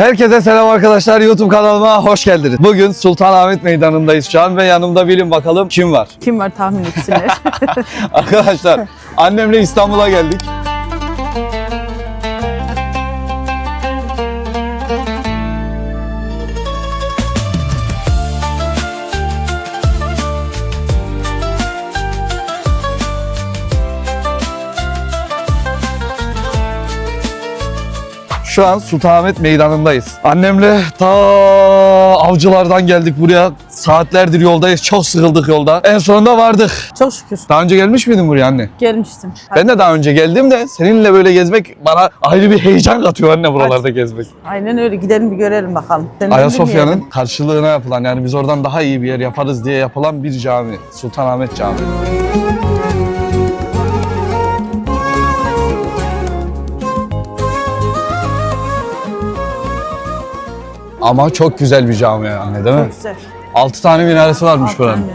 Herkese selam arkadaşlar. YouTube kanalıma hoş geldiniz. Bugün Sultanahmet Meydanı'ndayız şu an ve yanımda bilin bakalım kim var. Kim var tahmin etsinler. Arkadaşlar annemle İstanbul'a geldik. Şu an Sultanahmet Meydanı'ndayız. Annemle ta avcılardan geldik buraya. Saatlerdir yoldayız. Çok sıkıldık yolda. En sonunda vardık. Çok şükür Daha önce gelmiş miydin buraya anne? gelmiştim. Ben de daha önce geldim de seninle böyle gezmek bana ayrı bir heyecan katıyor anne buralarda gezmek. Aynen öyle gidelim bir görelim bakalım. Senden Ayasofya'nın karşılığına yapılan yani biz oradan daha iyi bir yer yaparız diye yapılan bir cami. Sultanahmet Camii. Ama çok güzel bir cami anne değil mi? Çok güzel. 6 tane minaresi varmış Altın buranın. yani,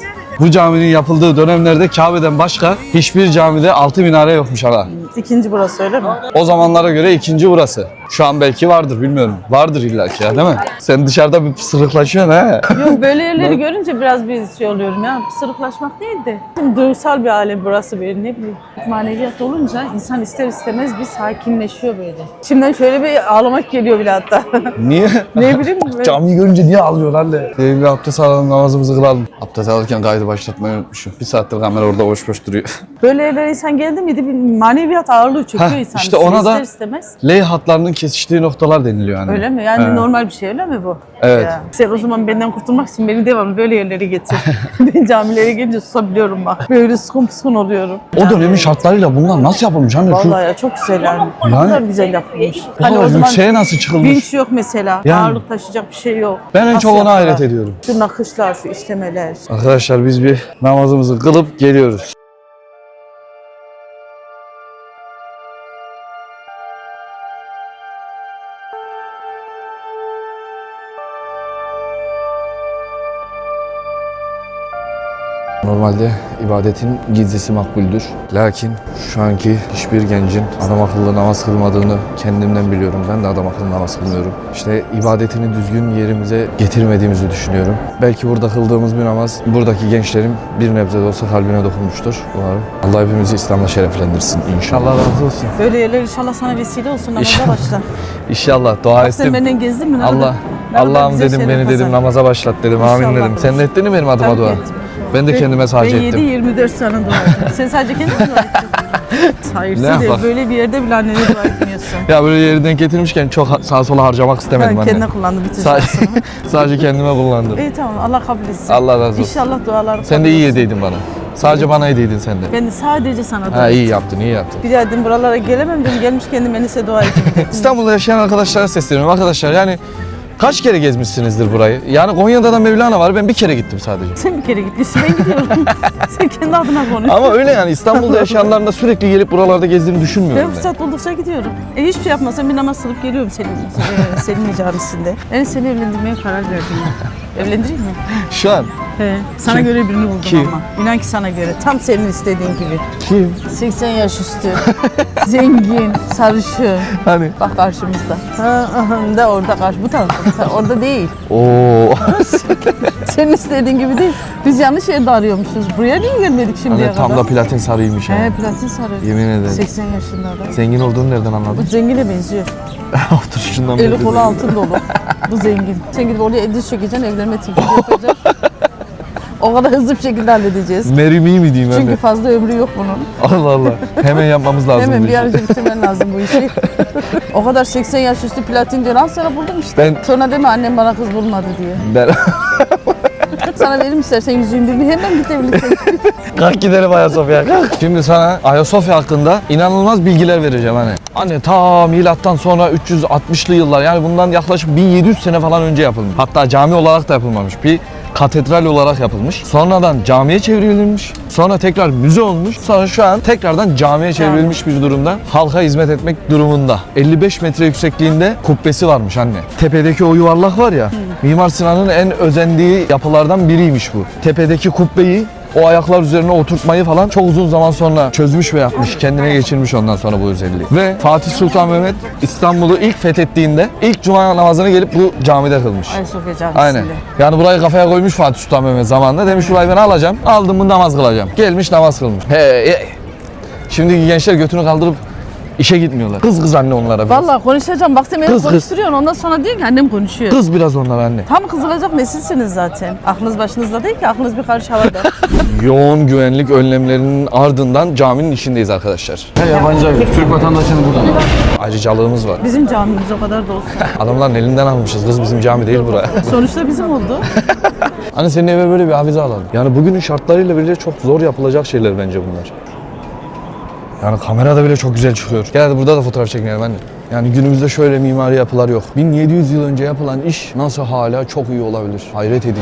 evet. Bu caminin yapıldığı dönemlerde Kabe'den başka hiçbir camide 6 minare yokmuş hala. İkinci burası öyle mi? O zamanlara göre ikinci burası. Şu an belki vardır bilmiyorum. Vardır illaki ya değil mi? Sen dışarıda bir pısırıklaşıyorsun ha. Yok böyle yerleri görünce biraz bir şey oluyorum ya. Sırıklaşmak değil de. Şimdi duygusal bir alem burası böyle ne bileyim. Maneviyat olunca insan ister istemez bir sakinleşiyor böyle. Şimdiden şöyle bir ağlamak geliyor bile hatta. Niye? ne bileyim böyle. Camiyi görünce niye ağlıyor anne? Ee, bir abdest alalım namazımızı kılalım. Abdest alırken kaydı başlatmayı unutmuşum. Bir saattir kamera orada boş boş duruyor. Böyle yerlere insan geldi miydi bir maneviyat ağırlığı çöküyor Heh, insan. işte ona da- istemez. L hatlarının kesiştiği noktalar deniliyor anne. Öyle mi? Yani Evet. normal bir şey öyle mi bu? Evet. Ya. Sen o zaman benden kurtulmak için beni devamlı böyle yerlere getir. ben camilere gelince susabiliyorum bak. Böyle sıkın sıkın oluyorum. O dönemin şartlarıyla bunlar nasıl yapılmış anne? Şu Vallahi ya çok güzel yani. Ne kadar güzel yapılmış. bu kadar yükseğe nasıl çıkılmış? vinç yok mesela. Yani. Ağırlık taşıyacak bir şey yok. Ben en çok ona yaptılar? hayret ediyorum. Şu nakışlar, şu işlemeler. Arkadaşlar biz bir namazımızı kılıp geliyoruz. Normalde ibadetin gizlisi makbuldür. Lakin şu anki hiçbir gencin adam akıllı namaz kılmadığını kendimden biliyorum. Ben de adam akıllı namaz kılmıyorum. İşte ibadetini düzgün yerimize getirmediğimizi düşünüyorum. Belki burada kıldığımız bir namaz buradaki gençlerin bir nebze de olsa kalbine dokunmuştur. Umarım Allah hepimizi İslam'la şereflendirsin inşallah. Allah razı olsun. Böyle yerler inşallah sana vesile olsun namaza İnşallah. başla. İnşallah dua Bak sen ettim. benden gezdin mi? Allah Allah'ım dedim beni dedim namaza başlat dedim. Amin İnşallah dedim. olur. Sen de ettin mi benim adıma Tabii dua? ettim. Ben de kendime sadece ben ettim. 7-24 sana dua ettim. Sen sadece kendine mi dua ettin? Hayırsız Ne değil. Böyle bir yerde bile annene dua etmiyorsun. Ya böyle yerden getirmişken çok ha- sağa sola harcamak istemedim Ben anne. kendine kullandım bütün Sadece, şansımı. sadece kendime kullandım. İyi tamam Allah kabul etsin. Allah razı olsun. İnşallah dualarım Sen de iyi olsun. hediydin bana. Sadece bana hediydin sen de. Ben de sadece sana dua Ha iyi yaptın, iyi yaptın. Bir daha dedim buralara gelemem dedim gelmiş kendim enise dua edeyim dedim. İstanbul'da yaşayan arkadaşlara sesleniyorum. Arkadaşlar yani kaç kere gezmişsinizdir burayı? Yani Konya'da da Mevlana var. Ben bir kere gittim sadece. Sen bir kere gitmişsin ben gidiyorum. Sen kendi adına konuş. Ama öyle yani İstanbul'da yaşayanların da sürekli gelip buralarda gezdiğini düşünmüyorum ben. fırsat buldukça gidiyorum. E, hiçbir şey yapmasam bir namaz kılıp geliyorum senin, e, senin camisinde. Ben seni evlendirmeye karar verdim. Evlendireyim mi? Şu an He, sana Kim? göre birini buldum Kim? ama. İnan ki sana göre. Tam senin istediğin gibi. kim? 80 yaş üstü. zengin, sarışın. Hani? Bak karşımızda. Ha, aha, da orada karşı. Bu tarafta. bu tarafta. Orada değil. Oo. Senin istediğin gibi değil. Biz yanlış yerde arıyormuşuz. Buraya niye gelmedik şimdiye Hani tam da platin sarıymış He, ha. platin sarı. Yemin ederim. 80 yaşında adam. Zengin olduğunu nereden Bu anladın? zengine benziyor. Oturuşundan Eli belli kolu değil. altın dolu. Bu zengin. Sen gidip oraya diz çekeceksin, evlenme teklifi yapacaksın. o kadar hızlı bir şekilde halledeceğiz. Mary Me mi diyeyim Çünkü anne? fazla ömrü yok bunun. Allah Allah. Hemen yapmamız lazım Hemen bir işi. an önce bitirmen lazım bu işi. o kadar 80 yaş üstü platin diyor. Al sana buldum işte. Ben- Sonra deme annem bana kız bulmadı diye. Ben... Sana verim istersen yüzüğün birini hemen git evlilikten. kalk gidelim Ayasofya kalk. Şimdi sana Ayasofya hakkında inanılmaz bilgiler vereceğim hani. Hani ta milattan sonra 360'lı yıllar yani bundan yaklaşık 1700 sene falan önce yapılmış. Hatta cami olarak da yapılmamış. Bir katedral olarak yapılmış. Sonradan camiye çevrilmiş. Sonra tekrar müze olmuş. Sonra şu an tekrardan camiye çevrilmiş bir durumda. Halka hizmet etmek durumunda. 55 metre yüksekliğinde kubbesi varmış anne. Tepedeki o yuvarlak var ya. Mimar Sinan'ın en özendiği yapılardan biriymiş bu. Tepedeki kubbeyi o ayaklar üzerine oturtmayı falan çok uzun zaman sonra çözmüş ve yapmış. Kendine geçirmiş ondan sonra bu özelliği. Ve Fatih Sultan Mehmet İstanbul'u ilk fethettiğinde ilk cuma namazını gelip bu camide kılmış. Ayasofya Camisi'nde. Aynen. Yani burayı kafaya koymuş Fatih Sultan Mehmet zamanında. Demiş burayı ben alacağım. Aldım mı namaz kılacağım. Gelmiş namaz kılmış. He, he. Şimdiki gençler götünü kaldırıp işe gitmiyorlar. Kız kız anne onlara biraz. Vallahi konuşacağım. Bak sen beni Kız, kız. konuşturuyorsun. Ondan sonra diyor ki annem konuşuyor. Kız biraz onlara anne. Tam kızılacak nesilsiniz zaten. Aklınız başınızda değil ki. Aklınız bir karış havada. Yoğun güvenlik önlemlerinin ardından caminin içindeyiz arkadaşlar. Her yabancı abi, Türk vatandaşını buradan. Ayrıcalığımız var. bizim camimiz o kadar da olsun. Adamların elinden almışız. Kız bizim cami değil buraya. Sonuçta bizim oldu. Hani senin eve böyle bir avize alalım. Yani bugünün şartlarıyla birlikte çok zor yapılacak şeyler bence bunlar. Yani kamerada bile çok güzel çıkıyor. Hadi burada da fotoğraf çekinelim anne. Yani günümüzde şöyle mimari yapılar yok. 1700 yıl önce yapılan iş nasıl hala çok iyi olabilir? Hayret edici.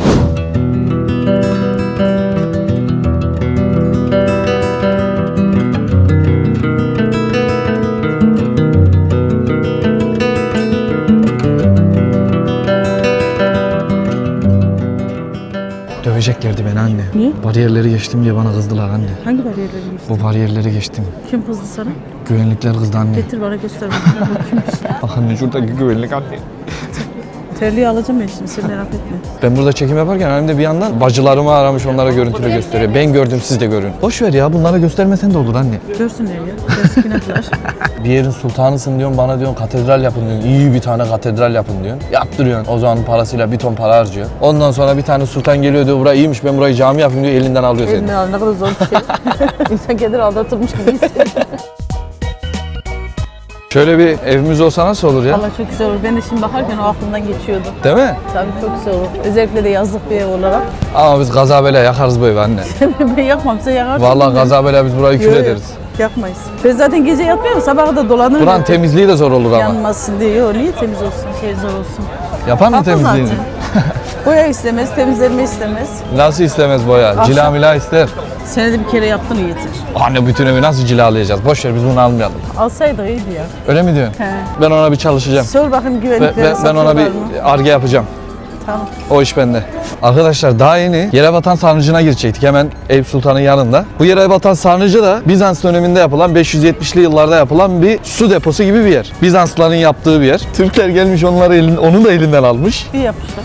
Döveceklerdi beni anne. Niye? Bariyerleri geçtim diye bana kızdılar anne. Hangi bariyerleri geçti? Bu bariyerleri geçtim. Kim kızdı sana? Güvenlikler kızdı anne. Getir bana göster. Bak anne şuradaki güvenlik anne. Terliği alacağım ben şimdi sen merak etme. Ben burada çekim yaparken annem de bir yandan bacılarımı aramış onlara görüntülü gösteriyor. Ben gördüm siz de görün. Boş ver ya bunlara göstermesen de olur anne. Görsünler ya. Görsün günahlar. Bir yerin sultanısın diyorsun bana diyorsun katedral yapın diyorsun. İyi bir tane katedral yapın diyorsun. Yaptırıyorsun o zamanın parasıyla bir ton para harcıyor. Ondan sonra bir tane sultan geliyor diyor burayı iyiymiş ben burayı cami yapayım diyor elinden alıyor seni. Eline al ne kadar zor bir şey. İnsan kendini aldatılmış gibi hissediyor. Şöyle bir evimiz olsa nasıl olur ya? Valla çok güzel olur. Ben de şimdi bakarken o aklımdan geçiyordu. Değil mi? Tabii çok güzel olur. Özellikle de yazlık bir ev olarak. Ama biz gazabele yakarız bu evi anne. ben yakmam sen yakarsın. Vallahi gazabele biz burayı kül Yok, yok. ederiz. Yakmayız. Ben zaten gece yatmıyorum. Sabaha kadar dolanırım. Buranın temizliği de zor olur ama. Yanmasın diye. Yok niye temiz olsun, şey zor olsun. Yapar mı Haklı temizliğini? zaten. Boya istemez, temizlenme istemez. Nasıl istemez boya? Cila mila ister. Senede bir kere yaptığını yeter. Anne bütün evi nasıl cilalayacağız? Boş ver biz bunu almayalım. Alsaydı iyiydi ya. Öyle mi diyorsun? He. Ben ona bir çalışacağım. Sor bakayım Ve, güvenliklere ve- ben ona bir mı? arge yapacağım. Tamam. O iş bende. Arkadaşlar daha yeni Yerebatan Sarnıcı'na girecektik hemen Eyüp Sultan'ın yanında. Bu Yerebatan Sarnıcı da Bizans döneminde yapılan 570'li yıllarda yapılan bir su deposu gibi bir yer. Bizanslıların yaptığı bir yer. Türkler gelmiş onları elin, onu da elinden almış. Bir yapmışlar.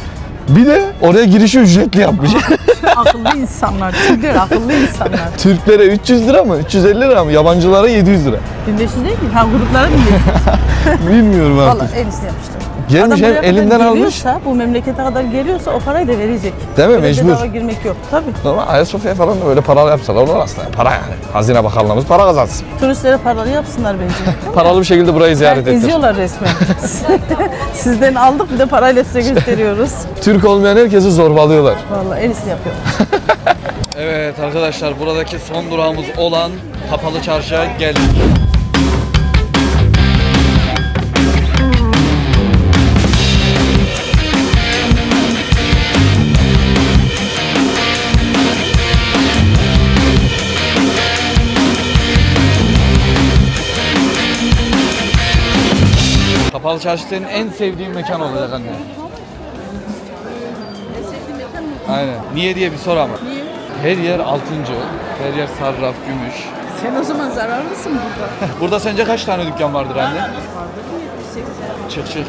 Bir de oraya girişi ücretli yapmış. akıllı insanlar. Türkler akıllı insanlar. Türklere 300 lira mı? 350 lira mı? Yabancılara 700 lira. 1500 değil mi? Ha gruplara 1500. Bilmiyorum Valla artık. en iyisini yapmışlar. Gelmiş Adam hem buraya elinden almış. geliyorsa, bu memlekete kadar geliyorsa o parayı da verecek. Değil mi? Öyle Mecbur. bedava girmek yok. Tabii. Normal Ayasofya falan da böyle paralı yapsalar olur aslında. Para yani. Hazine Bakanlığımız para kazansın. Turistlere paralı yapsınlar bence. Paralı bir şekilde burayı ziyaret ettir. eziyorlar resmen. Sizden aldık bir de parayla size gösteriyoruz. Türk olmayan herkesi zorbalıyorlar. Vallahi en iyisini yapıyor. Evet arkadaşlar buradaki son durağımız olan Kapalı Çarşı'ya geldik. Kapalı Çarşı senin en sevdiğin mekan olacak anne. Aynen. Niye diye bir sor ama. Niye? Her yer altıncı, her yer sarraf, gümüş. Sen o zaman zararlısın burada. Burada sence kaç tane dükkan vardır anne? Vardır mı? 80. Çık çık.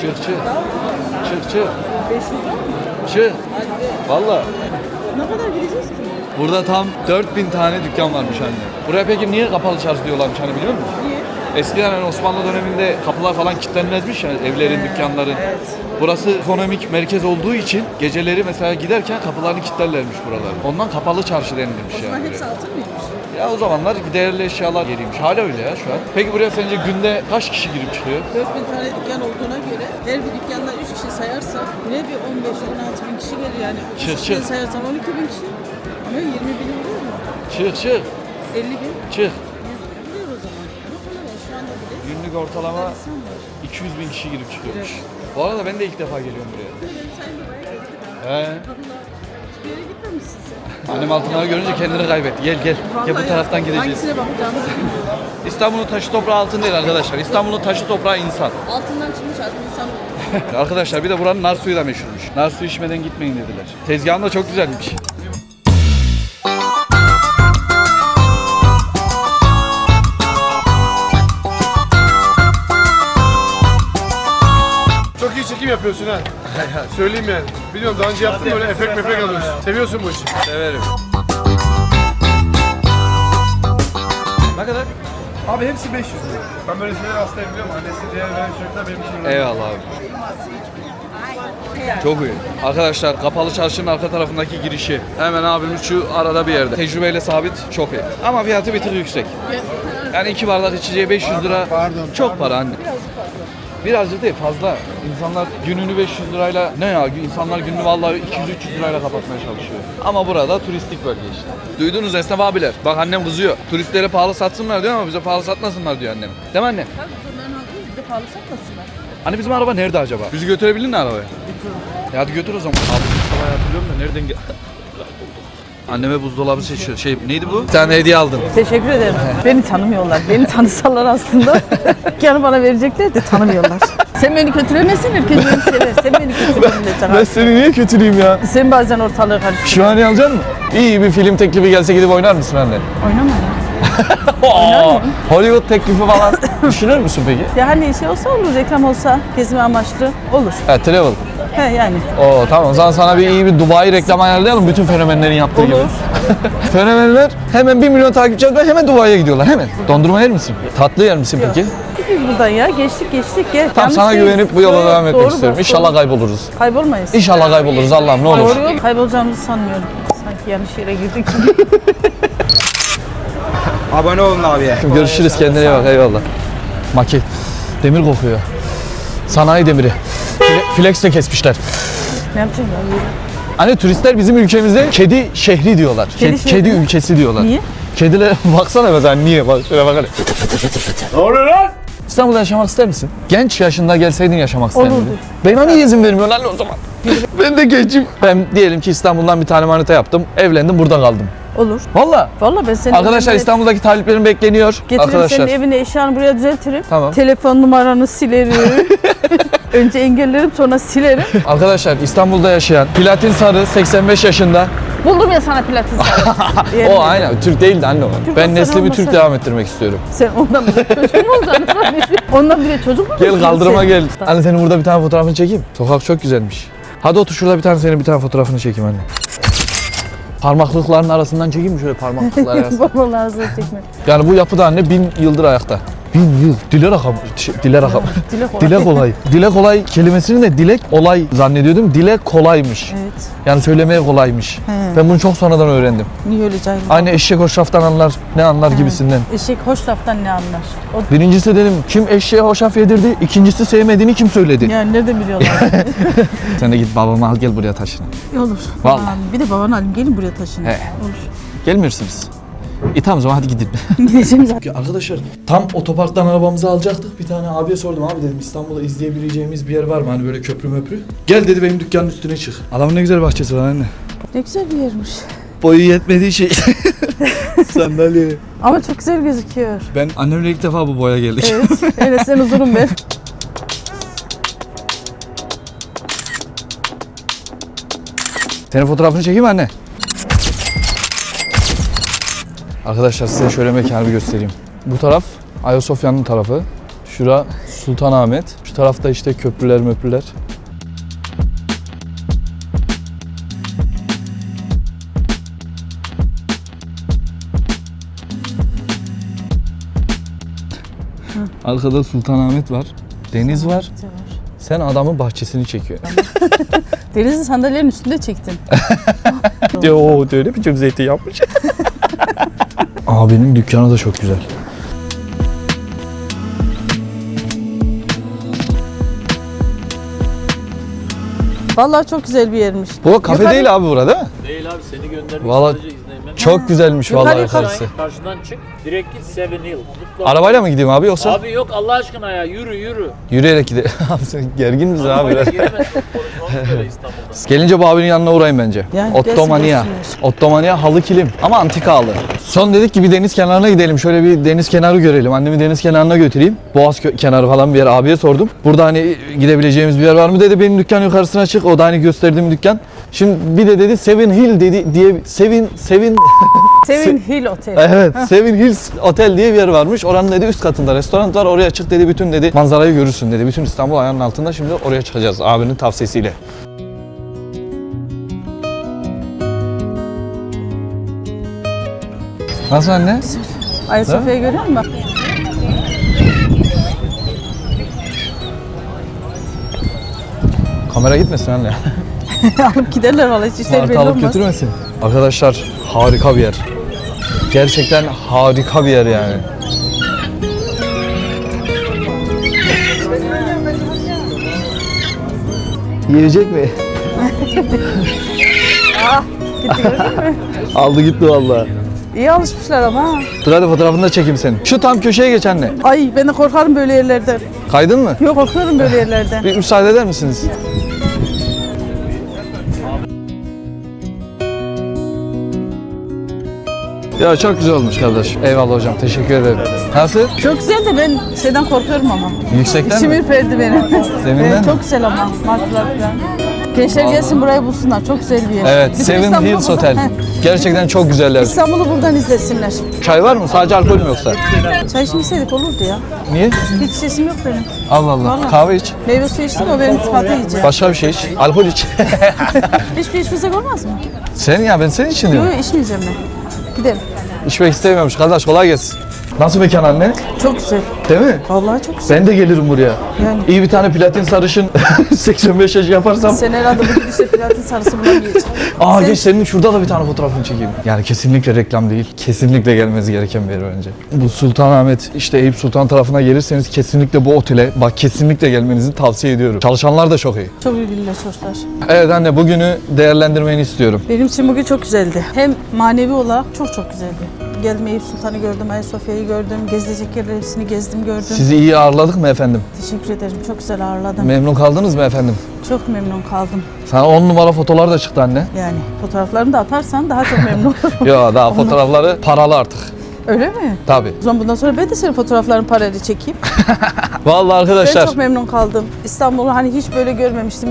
Çık çık. Çık çık. 500 var mı? Çık. Valla. Ne kadar gideceğiz ki? Burada tam 4000 tane dükkan varmış anne. Buraya peki niye kapalı çarşı diyorlarmış hani biliyor musun? Niye? Eskiden hani Osmanlı döneminde kapılar falan kilitlenmezmiş ya evlerin, dükkanların. Burası ekonomik merkez olduğu için geceleri mesela giderken kapılarını kilitlerlermiş buralar. Ondan kapalı çarşı denilmiş yani. buraya. altın mıymış? Ya o zamanlar değerli eşyalar yeriymiş. Hala öyle ya şu an. Peki buraya sence günde kaç kişi girip çıkıyor? 4000 tane dükkan olduğuna göre her bir dükkandan 3 kişi sayarsak yine bir 15-16 bin kişi gelir yani. Çık, Üç kişiden çık. sayarsan 12 bin kişi. Ama 20 bin oluyor mu? Çık çık 50 bin, çık. Günlük ortalama insan var. 200 bin kişi girip çıkıyormuş. Bu arada ben de ilk defa geliyorum buraya. He. Hiçbir yere gitmemişsin sen. Annem altınları görünce kendini kaybetti. Gel gel. Gel bu Vallahi taraftan gideceğiz. Hangisine bakacağımızı bilmiyorum. İstanbul'un taşı toprağı altın değil arkadaşlar. İstanbul'un taşı toprağı insan. Altından çıkmış artık insan arkadaşlar bir de buranın nar suyu da meşhurmuş. Nar suyu içmeden gitmeyin dediler. Tezgahın da çok güzelmiş. Yapıyorsun ha. Söyleyeyim yani. Biliyorum daha önce yaptım böyle efekt mefek alıyorsun. Seviyorsun bu işi. Severim. Ne kadar? Abi hepsi 500 lira. Ben böyle şeyler hastayım biliyor musun? Annesi değer veren çocuklar benim için önemli. Eyvallah abi. Çok iyi. Arkadaşlar kapalı çarşının arka tarafındaki girişi. Hemen abimiz şu arada bir yerde. Tecrübeyle sabit çok iyi. Ama fiyatı bir tık yüksek. Yani iki bardak içeceği 500 lira. Çok para anne. Birazcık değil fazla. İnsanlar gününü 500 lirayla ne ya insanlar gününü vallahi 200-300 lirayla kapatmaya çalışıyor. Ama burada turistik bölge işte. Duydunuz esnaf abiler. Bak annem kızıyor. Turistlere pahalı satsınlar diyor ama bize pahalı satmasınlar diyor annem. Değil mi anne? Tabii bunların aldığımız bize pahalı satmasınlar. Hani bizim araba nerede acaba? Bizi götürebilir mi arabaya? Ya hadi götür o zaman. Abi Mustafa'yı hatırlıyorum da nereden gel... Anneme buzdolabı seçiyor. Şey neydi bu? Bir tane hediye aldım. Teşekkür ederim. Beni tanımıyorlar. Beni tanısalar aslında dükkanı bana verecekler de tanımıyorlar. Sen beni kötülemesin herkes beni sever. Sen beni kötülemesin. seni niye kötüleyeyim ya? Sen bazen ortalığı karıştırıyorsun. Pişmaniye alacak mısın? İyi bir film teklifi gelse gidip oynar mısın anne? Oynama Hollywood teklifi falan düşünür müsün peki? Ya hani şey olsa olur, reklam olsa, gezme amaçlı olur. Ha travel. He yani. Oo tamam o zaman sana bir iyi bir Dubai reklamı ayarlayalım bütün fenomenlerin yaptığı gibi. Fenomenler hemen 1 milyon takipçi var hemen Dubai'ye gidiyorlar hemen. Dondurma yer misin? Tatlı yer misin peki? Biz buradan ya geçtik geçtik gel. Tam Yanlış sana güvenip bu yola Doğru, devam etmek doğru, istiyorum. doğru. İnşallah kayboluruz. Kaybolmayız. İnşallah kayboluruz Allah'ım ne olur. Doğru yol kaybolacağımızı sanmıyorum. Sanki yanlış yere girdik. Abone olun abiye. Görüşürüz kendine iyi bak eyvallah. Maket. Demir kokuyor. Sanayi demiri. Fle- Flex de kesmişler. ne yapacağım ya? Yürü. Hani turistler bizim ülkemizde kedi şehri diyorlar. Kedi Kedi, şehri kedi ülkesi diyorlar. Niye? Kedilere baksana mesela niye bak şöyle bak hele. Ne oluyor lan? İstanbul'da yaşamak ister misin? Genç yaşında gelseydin yaşamak ister miydin? Bana niye izin vermiyor lan o zaman? ben de gencim. Ben diyelim ki İstanbul'dan bir tane manita yaptım. Evlendim burada kaldım. Olur. Valla. Vallahi ben senin Arkadaşlar evine- İstanbul'daki taliplerim bekleniyor. Getiririm Arkadaşlar. senin evine eşyanı buraya düzeltirim. Tamam. Telefon numaranı silerim. Önce engellerim sonra silerim. Arkadaşlar İstanbul'da yaşayan Platin Sarı 85 yaşında. Buldum ya sana platin sarı. O aynen Türk değildi anne o. Türk ben neslimi olmasa- Türk devam ettirmek istiyorum. Sen ondan bile çocuk mu olacaksın? ondan bile çocuk mu Gel kaldırıma gel. Anne senin burada bir tane fotoğrafını çekeyim. Sokak çok güzelmiş. Hadi otur şurada bir tane senin bir tane fotoğrafını çekeyim anne. Parmaklıkların arasından çekeyim mi şöyle parmaklıklar arasından? Baba lazım çekme. Yani bu yapıda anne bin yıldır ayakta. Bin yıl. Dile rakam. şey, Dile rakam. Dile kolay. Dile kolay. Dile kolay kelimesini de dilek olay zannediyordum. Dile kolaymış. Evet. Yani söylemeye kolaymış. He. Ben bunu çok sonradan öğrendim. Niye öyle cahil? Aynı eşek hoşaftan anlar, ne anlar gibisinden. Eşek hoş laftan ne anlar? O Birincisi dedim kim eşeğe hoşaf yedirdi, ikincisi sevmediğini kim söyledi? yani nereden biliyorlar? Sen de git babamı al gel buraya taşın. Olur. Vallahi. Bir de babanı alayım gelin buraya taşın. He. Olur. Gelmiyorsunuz. İyi tamam o zaman hadi gidin. Gideceğim zaten. Arkadaşlar tam otoparktan arabamızı alacaktık. Bir tane abiye sordum abi dedim İstanbul'da izleyebileceğimiz bir yer var mı? Hani böyle köprü möprü. Gel dedi benim dükkanın üstüne çık. Adamın ne güzel bahçesi var anne. Ne güzel bir yermiş. Boyu yetmediği şey. Sandalye. Ama çok güzel gözüküyor. Ben annemle ilk defa bu boya geldik. Evet. evet sen uzunum ben. Senin fotoğrafını çekeyim mi anne? Arkadaşlar size şöyle mekanı göstereyim. Bu taraf Ayasofya'nın tarafı. Şura Sultanahmet. Şu tarafta işte köprüler möprüler. Arkada Sultanahmet var. Deniz var. Sen adamın bahçesini çekiyorsun. Denizli sandalyelerin üstünde çektin. Yo öyle bir çok zeytin yapmış. Abinin dükkanı da çok güzel. Vallahi çok güzel bir yermiş. Bu kafe Yukarı- değil abi burada değil mi? Değil abi seni gönderdik Vallahi sadece. Çok güzelmiş Yukarı vallahi yukarı. yukarısı. Karşıdan çık direkt git Seven Hill. Mutlu Arabayla mı gideyim abi yoksa? Abi yok Allah aşkına ya yürü yürü. Yürüyerek gidelim. abi sen gergin misin abi? Giremezsin böyle İstanbul'da. Gelince bu abinin yanına uğrayın bence. Yani Ottomania. gelsin, gelsinler. Ottomania halı kilim ama antika halı. Son dedik ki bir deniz kenarına gidelim. Şöyle bir deniz kenarı görelim. Annemi deniz kenarına götüreyim. Boğaz kö- kenarı falan bir yer abiye sordum. Burada hani gidebileceğimiz bir yer var mı dedi. Benim dükkan yukarısına çık. O da hani gösterdiğim dükkan. Şimdi bir de dedi Seven Hill dedi diye Sevin Sevin Sevin Hill Otel. Evet, Seven Hills Otel diye bir yer varmış. Oranın dedi üst katında restoran var. Oraya çık dedi bütün dedi manzarayı görürsün dedi. Bütün İstanbul ayağının altında. Şimdi oraya çıkacağız abinin tavsiyesiyle. Nasıl anne? Ayasofya'yı görüyor musun? Kamera gitmesin anne. Alıp giderler valla hiç işleri belli alıp olmaz. götürmesin. Arkadaşlar harika bir yer. Gerçekten harika bir yer yani. Yiyecek mi? Gitti gördün mü? Aldı gitti vallahi. İyi alışmışlar ama. ha. Dur hadi fotoğrafını da çekeyim senin. Şu tam köşeye geç anne. Ay ben de korkarım böyle yerlerden. Kaydın mı? Yok korkuyorum böyle yerlerden. Bir müsaade eder misiniz? Ya çok güzel olmuş kardeş. Eyvallah hocam. Teşekkür ederim. Nasıl? Çok güzel de ben şeyden korkuyorum ama. Yüksekten İçim mi? ürperdi benim. Zeminden Evet, mi? çok güzel ama martılar falan. Gençler gelsin burayı bulsunlar. Çok güzel bir yer. Evet, Bütün Seven İstanbul'u Hills buradan- Otel. Heh, Gerçekten çok güzeller. İstanbul'u buradan izlesinler. Çay var mı? Sadece alkol mü yoksa? Çay içmeseydik olurdu ya. Niye? Hiç sesim yok benim. Allah Allah. Vallahi. Kahve iç. Meyve suyu içtim o benim sıfatı yiyeceğim. Başka bir şey iç. Alkol iç. Hiçbir içmesek olmaz mı? Sen ya ben senin için Yok diyorum. yok içmeyeceğim ben. Gidelim. İçmek istemiyormuş. Kardeş kolay gelsin. Nasıl mekan anne? Çok güzel. Değil mi? Vallahi çok güzel. Ben de gelirim buraya. Yani. İyi bir tane platin sarışın 85 yaş yaparsam. Sen herhalde bu gidişle platin sarısı bulamayacağım. Aa Sen- geç senin şurada da bir tane fotoğrafını çekeyim. Yani kesinlikle reklam değil. Kesinlikle gelmesi gereken bir yer bence. Bu Sultanahmet işte Eyüp Sultan tarafına gelirseniz kesinlikle bu otele bak kesinlikle gelmenizi tavsiye ediyorum. Çalışanlar da çok iyi. Çok iyi bilirler çocuklar. Evet anne bugünü değerlendirmeni istiyorum. Benim için bugün çok güzeldi. Hem manevi olarak çok çok güzeldi. Geldim Eyüp Sultan'ı gördüm, Ayasofya'yı gördüm, gezilecek yerler hepsini gezdim gördüm. Sizi iyi ağırladık mı efendim? Teşekkür ederim. Çok güzel ağırladım. Memnun kaldınız mı efendim? çok memnun kaldım. Sana 10 numara fotolar da çıktı anne. Yani fotoğraflarını da atarsan daha çok memnun olurum. Yo daha fotoğrafları paralı artık. Öyle mi? Tabi. O zaman bundan sonra ben de senin fotoğraflarını parayla çekeyim. Vallahi Ben arkadaşlar çok memnun kaldım. İstanbul'u hani hiç böyle görmemiştim,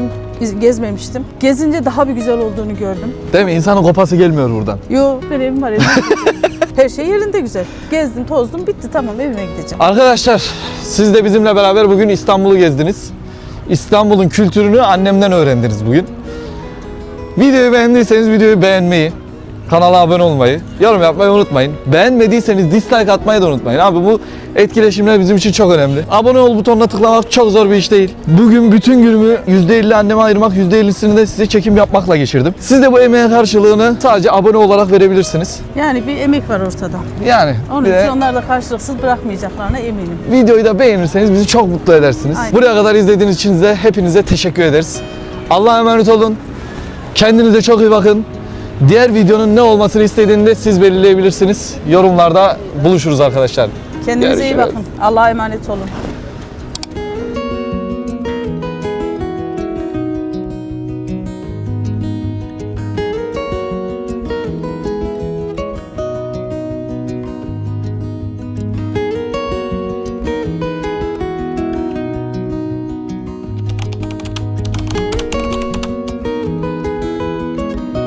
gezmemiştim. Gezince daha bir güzel olduğunu gördüm. değil mi? İnsanın kopası gelmiyor buradan. Yo, ben evim var evim. Her şey yerinde güzel. Gezdim, tozdum, bitti tamam evime gideceğim. Arkadaşlar siz de bizimle beraber bugün İstanbul'u gezdiniz. İstanbul'un kültürünü annemden öğrendiniz bugün. Videoyu beğendiyseniz videoyu beğenmeyi, kanala abone olmayı, yorum yapmayı unutmayın. Beğenmediyseniz dislike atmayı da unutmayın. Abi bu etkileşimler bizim için çok önemli. Abone ol butonuna tıklamak çok zor bir iş değil. Bugün bütün günümü %50 anneme ayırmak, %50'sini de size çekim yapmakla geçirdim. Siz de bu emeğe karşılığını sadece abone olarak verebilirsiniz. Yani bir emek var ortada. Yani Onun bir de- için onlar da karşılıksız bırakmayacaklarına eminim. Videoyu da beğenirseniz bizi çok mutlu edersiniz. Aynen. Buraya kadar izlediğiniz için de hepinize teşekkür ederiz. Allah'a emanet olun. Kendinize çok iyi bakın. Diğer videonun ne olmasını istediğini de siz belirleyebilirsiniz. Yorumlarda buluşuruz arkadaşlar. Kendinize iyi bakın. Allah'a emanet olun.